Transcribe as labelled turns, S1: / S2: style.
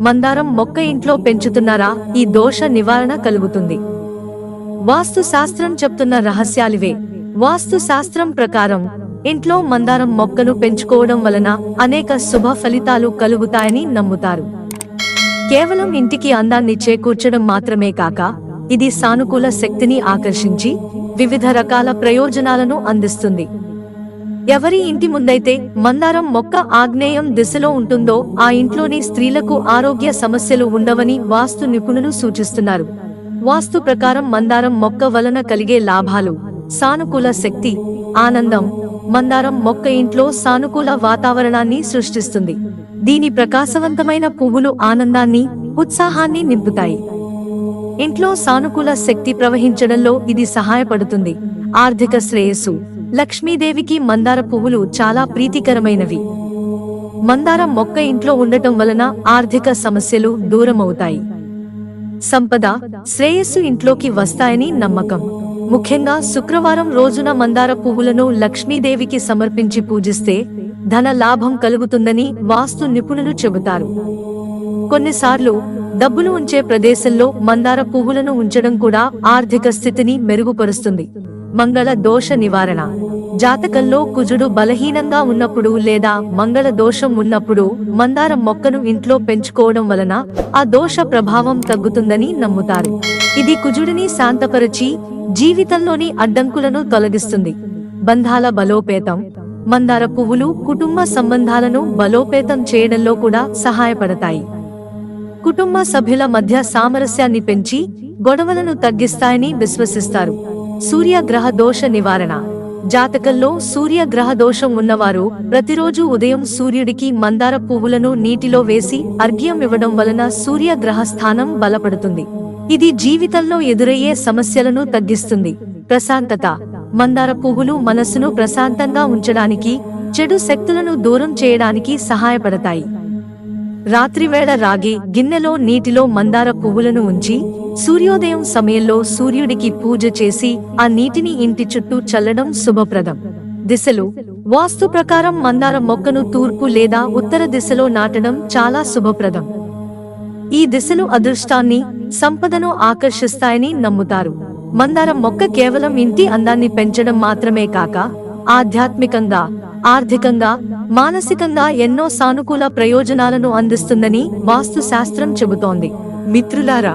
S1: మందారం మొక్క ఇంట్లో పెంచుతున్నారా? ఈ దోష నివారణ కలుగుతుంది. వాస్తు శాస్త్రం చెప్తున్న రహస్యాలివే. వాస్తు శాస్త్రం ప్రకారం ఇంట్లో మందారం మొక్కను పెంచుకోవడం వలన అనేక శుభ ఫలితాలు కలుగుతాయని నమ్ముతారు. కేవలం ఇంటికి అందాన్ని చేకూర్చడం మాత్రమే కాక ఇది సానుకూల శక్తిని ఆకర్షించి వివిధ రకాల ప్రయోజనాలను అందిస్తుంది. ఎవరి ఇంటి ముందైతే మందారం మొక్క ఆగ్నేయం దిశలో ఉంటుందో ఆ ఇంట్లోని స్త్రీలకు ఆరోగ్య సమస్యలు ఉండవని వాస్తు నిపుణులు సూచిస్తున్నారు. వాస్తు ప్రకారం మందారం మొక్క వలన కలిగే లాభాలు సానుకూల శక్తి ఆనందం మందారం మొక్క ఇంట్లో సానుకూల వాతావరణాన్ని సృష్టిస్తుంది. దీని ప్రకాశవంతమైన పువ్వులు ఆనందాన్ని ఉత్సాహాన్ని నింపుతాయి. ఇంట్లో సానుకూల శక్తి ప్రవహించడంలో ఇది సహాయపడుతుంది. ఆర్థిక శ్రేయస్సు లక్ష్మీదేవికి మందార పువ్వులు చాలా ప్రీతికరమైనవి. మందారం మొక్క ఇంట్లో ఉండటం వలన ఆర్థిక సమస్యలు దూరమవుతాయి. సంపద శ్రేయస్సు ఇంట్లోకి వస్తాయని నమ్మకం. ముఖ్యంగా శుక్రవారం రోజున మందార పువ్వులను లక్ష్మీదేవికి సమర్పించి పూజిస్తే ధన లాభం కలుగుతుందని వాస్తు నిపుణులు చెబుతారు. కొన్నిసార్లు డబ్బులు ఉంచే ప్రదేశంలో మందార పువ్వులను ఉంచడం కూడా ఆర్థిక స్థితిని మెరుగుపరుస్తుంది. మంగళ దోష నివారణ. జాతకంలో కుజుడు బలహీనంగా ఉన్నప్పుడు లేదా మంగళ దోషం ఉన్నప్పుడు మందారం మొక్కను ఇంట్లో పెంచుకోవడం వలన ఆ దోష ప్రభావం తగ్గుతుందని నమ్ముతారు. ఇది కుజుడిని శాంతపరచి జీవితంలోని అడ్డంకులను తొలగిస్తుంది. బంధాల బలోపేతం మందార పువ్వులు కుటుంబ సంబంధాలను బలోపేతం చేయడంలో కూడా సహాయపడతాయి. కుటుంబ సభ్యుల మధ్య సామరస్యాన్ని పెంచి గొడవలను తగ్గిస్తాయని విశ్వసిస్తారు. సూర్యగ్రహ దోష నివారణ. జాతకంలో సూర్యగ్రహ దోషం ఉన్నవారు ప్రతిరోజు ఉదయం సూర్యుడికి మందార పువ్వులను నీటిలో వేసి అర్ఘ్యం ఇవ్వడం వలన సూర్యగ్రహ స్థానం బలపడుతుంది. ఇది జీవితంలో ఎదురయ్యే సమస్యలను తగ్గిస్తుంది. ప్రశాంతత. మందార పువ్వులు మనస్సును ప్రశాంతంగా ఉంచడానికి చెడు శక్తులను దూరం చేయడానికి సహాయపడతాయి. రాత్రివేళ రాగి గిన్నెలో నీటిలో మందార పువ్వులను ఉంచి సూర్యోదయం సమయంలో సూర్యుడికి పూజ చేసి ఆ నీటిని ఇంటి చుట్టూ చల్లడం శుభప్రదం. దిశలు వాస్తు ప్రకారం మందార మొక్కను తూర్పు లేదా ఉత్తర దిశలో నాటడం చాలా శుభప్రదం. ఈ దిశలు అదృష్టాన్ని సంపదను ఆకర్షిస్తాయని నమ్ముతారు. మందారం మొక్క కేవలం ఇంటి అందాన్ని పెంచడం మాత్రమే కాక ఆధ్యాత్మికంగా ఆర్థికంగా మానసికంగా ఎన్నో సానుకూల ప్రయోజనాలను అందిస్తుందని వాస్తు శాస్త్రం చెబుతోంది. మిత్రులారా